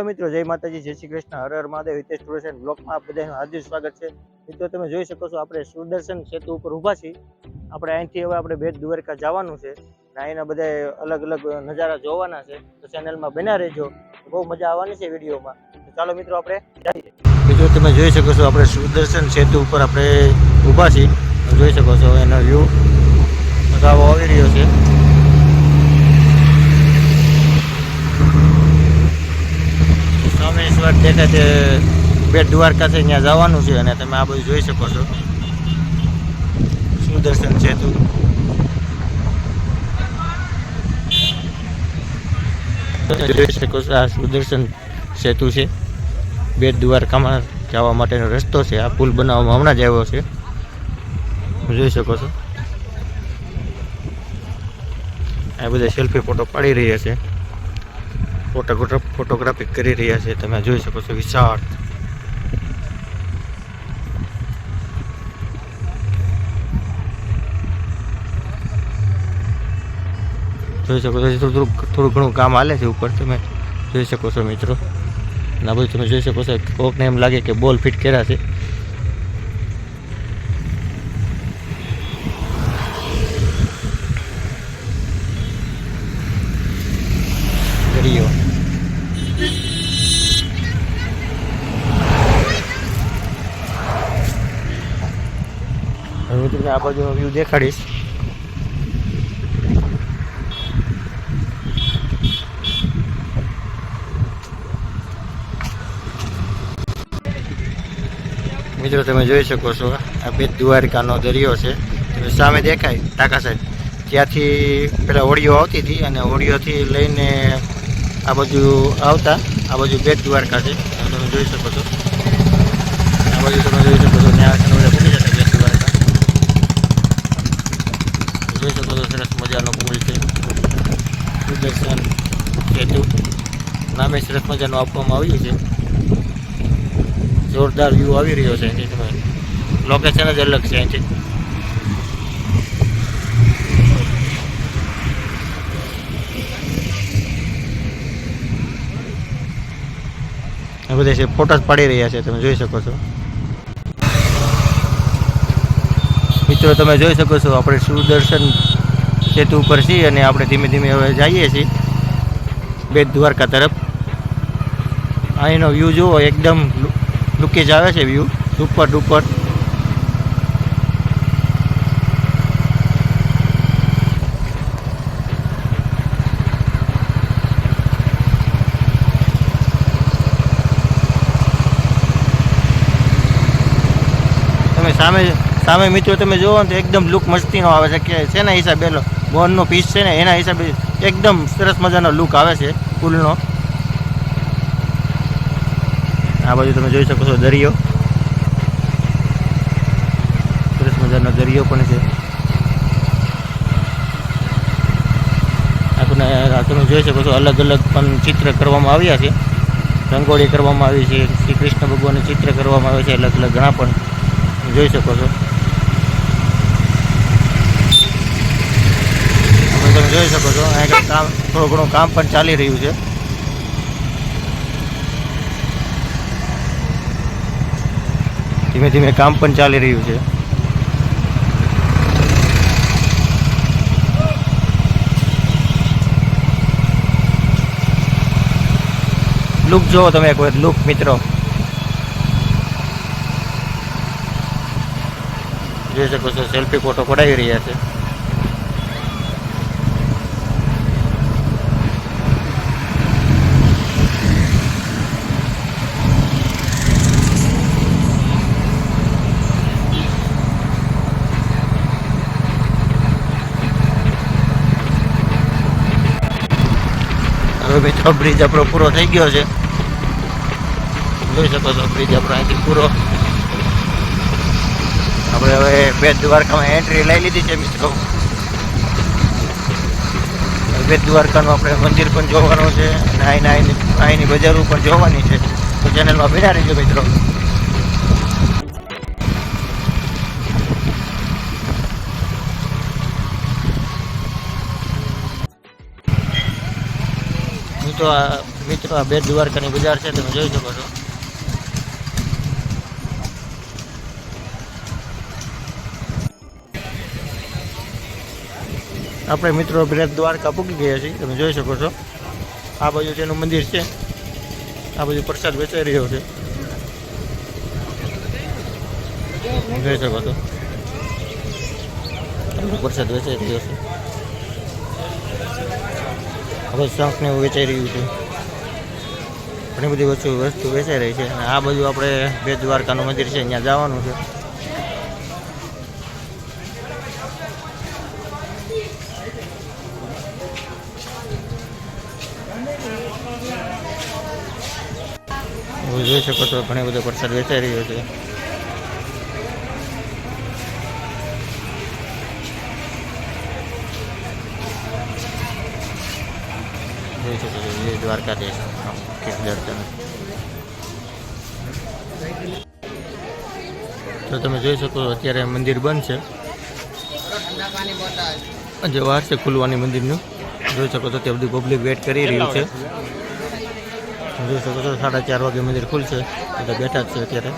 હાલો મિત્રો, જય માતાજી, જય શ્રી કૃષ્ણ. હર હર મહાદેવ, હિતેશ ટુરિસ્ટ બ્લોકમાં આપ બધાનું હાર્દિક સ્વાગત છે. મિત્રો, તમે જોઈ શકો છો, આપણે સુદર્શન સેતુ ઉપર ઊભા છીએ. આપણે અહીંથી હવે આપણે બેટ દ્વારકા જવાનું છે અને અહીંના બધા અલગ અલગ નજારા જોવાના છે. તો ચેનલમાં બના રહેજો. બહુ મજા આવવાની છે વિડીયોમાં. ચાલો મિત્રો, આપણે જઈએ મિત્રો, તમે જોઈ શકો છો, આપણે સુદર્શન સેતુ ઉપર આપણે ઊભા છીએ. જોઈ શકો છો એનો વ્યૂ આવી રહ્યો છે. સોમેશ્વર દેખાય તે બેટ દ્વારકા છે ત્યાં જવાનું છે અને તમે આ બધું જોઈ શકો છો. સુદર્શન સેતુ જોઈ શકો છો આ સુદર્શન સેતુ છે. બેટ દ્વારકામાં જવા માટેનો રસ્તો છે. આ પુલ બનાવવામાં હમણાં જ આવ્યો છે. જોઈ શકો છો. આ બધા સેલ્ફી ફોટો પાડી રહ્યા છે. ફોટોગ્રાફ ફોટોગ્રાફી કરી રહ્યા છે. તમે જોઈ શકો છો વિશાળ. જોઈ શકો છો થોડું થોડું ઘણું કામ હાલે છે ઉપર. તમે જોઈ શકો છો મિત્રો. ના, બધું તમે જોઈ શકો છો. કોકને એમ લાગે કે બોલ ફિટ કર્યા છે દરિયો હવે હું આ બાજુનો વ્યૂ દેખાડીશ. મિત્રો, તમે જોઈ શકો છો, આ બેટ દ્વારકાનો દરિયો છે. તમે સામે દેખાય ટાકા સાહેબ ત્યાંથી પેલા હોડીઓ આવતી હતી અને હોડીઓથી લઈને આ બાજુ આવતા, આ બાજુ બેટ દ્વારકા છે. તમે જોઈ શકો છો. આ બાજુ તમે જોઈ શકો છો, ત્યાં આગળ બધા પડી જતા બેટ દ્વારકા જોઈ શકો છો સરસ મજાનો પુલ છે. સુદર્શન સેતુ. નામે સરસ મજાનું આપવામાં આવ્યું છે જોરદાર વ્યૂ આવી રહ્યો છે અહીંથી તમે. લોકેશન જ અલગ છે અહીંથી. બધા છે ફોટા પાડી રહ્યા છે, તમે જોઈ શકો છો. મિત્રો, તમે જોઈ શકો છો, આપણે સુદર્શન સેતુ ઉપર છીએ અને આપણે ધીમે ધીમે હવે જઈએ છીએ બેટ દ્વારકા તરફ. અહીંનો વ્યૂ જુઓ, એકદમ લુકેજ આવે છે વ્યૂ સુપર ડુપર તમે સામે સામે મિત્રો તમે જોવો ને તો એકદમ લુક મસ્તીનો આવે છે. કે શેના હિસાબે એલો બોનનો પીસ છે ને, એના હિસાબે એકદમ સરસ મજાનો લુક આવે છે ફૂલનો. આ બાજુ તમે જોઈ શકો છો દરિયો. સરસ મજાનો દરિયો પણ છે. તમે જોઈ શકો છો અલગ અલગ પણ ચિત્ર કરવામાં આવ્યા છે. રંગોળી કરવામાં આવી છે. શ્રી કૃષ્ણ ભગવાનનું ચિત્ર કરવામાં આવે છે અલગ અલગ ઘણા પણ. જોઈ શકો છો. તમે જોઈ શકો છો અહીંયા કામ, થોડું ઘણું કામ પણ ચાલી રહ્યું છે. ધીમે ધીમે કામ પણ ચાલી રહ્યું છે. લુક જુઓ તમે વખત લુક મિત્રો. જોઈ શકો છો સેલ્ફી ફોટો પડાવી રહ્યા છે. મિત્રો બ્રિજ આપણો પૂરો થઈ ગયો છે. જોઈ શકો છો બ્રિજ આપણો અહીંથી પૂરો. આપણે હવે બેટ દ્વારકામાં એન્ટ્રી લઈ લીધી છે મિત્રો. બેટ દ્વારકાનું આપણે મંદિર પણ જોવાનું છે અને અહીંના અહીંની અહીંની બજારો પણ જોવાની છે. તો ચેનલમાં ભેગા રહીજો મિત્રો. મિત્રો, આ મિત્રો, આ બેટ દ્વારકાની બજાર છે, તમે જોઈ શકો છો. આપણે મિત્રો બેટ દ્વારકા પૂકી ગયા છીએ, તમે જોઈ શકો છો. આ બાજુ તેનું મંદિર છે. આ બાજુ પ્રસાદ વેચાઈ રહ્યો છે. જોઈ શકો છો. પ્રસાદ વેચાઈ રહ્યો છે. હવે શંખને એવું વેચાઈ રહ્યું છે. ઘણી બધી વસ્તુ વસ્તુ વેચાઈ રહી છે. અને આ બાજુ આપણે બે દ્વારકાનું મંદિર છે, ત્યાં જવાનું છે. જોઈ શકો છો, ઘણી બધો વરસાદ વેચાઈ રહ્યો છે. જોઈ શકો છો, એ દ્વારકાધીશ. દર્શન તો તમે જોઈ શકો અત્યારે મંદિર બંધ છે. જે વાર છે ખુલવાની મંદિરનું. જોઈ શકો છો તે બધી પબ્લિક વેટ કરી રહ્યું છે. જોઈ શકો છો. સાડા ચાર વાગે મંદિર ખુલશે. એટલે બેઠા જ છે અત્યારે.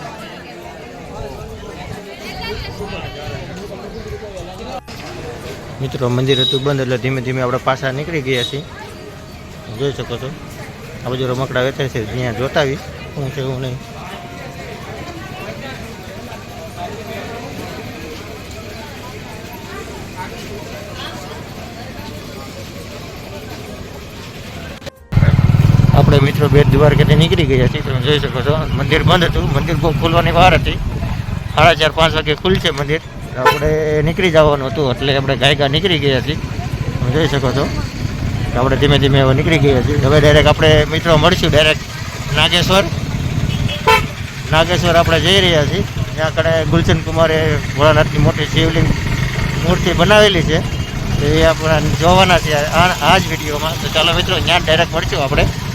મિત્રો, મંદિર હતું બંધ એટલે ધીમે ધીમે આપણે પાછા નીકળી ગયા છીએ. જોઈ શકો છો. આ બાજુ રમકડા વેચાય છે. ત્યાં જોતાવી શું છે એવું નહીં. આપણે મિત્રો બેટ દ્વારકાથી નીકળી ગયા છીએ. તમે જોઈ શકો છો. મંદિર બંધ હતું. મંદિર બહુ ખુલવાની વાર હતી. સાડા ચાર, પાંચ વાગે ખુલશે મંદિર. આપણે નીકળી જવાનું હતું. એટલે આપણે ગાયકા નીકળી ગયા છીએ. તમે જોઈ શકો છો. આપણે ધીમે ધીમે હવે નીકળી ગયા છીએ. હવે ડાયરેક્ટ આપણે મિત્રો મળશું ડાયરેક્ટ નાગેશ્વર. નાગેશ્વર આપણે જઈ રહ્યા છીએ. ત્યાં કણે ગુલશન કુમારે ભોળાનાથની મોટી શિવલિંગ મૂર્તિ બનાવેલી છે. એ આપણે જોવાના છે આ આ જ વિડીયોમાં. તો ચાલો મિત્રો, ત્યાં ડાયરેક્ટ મળશું આપણે.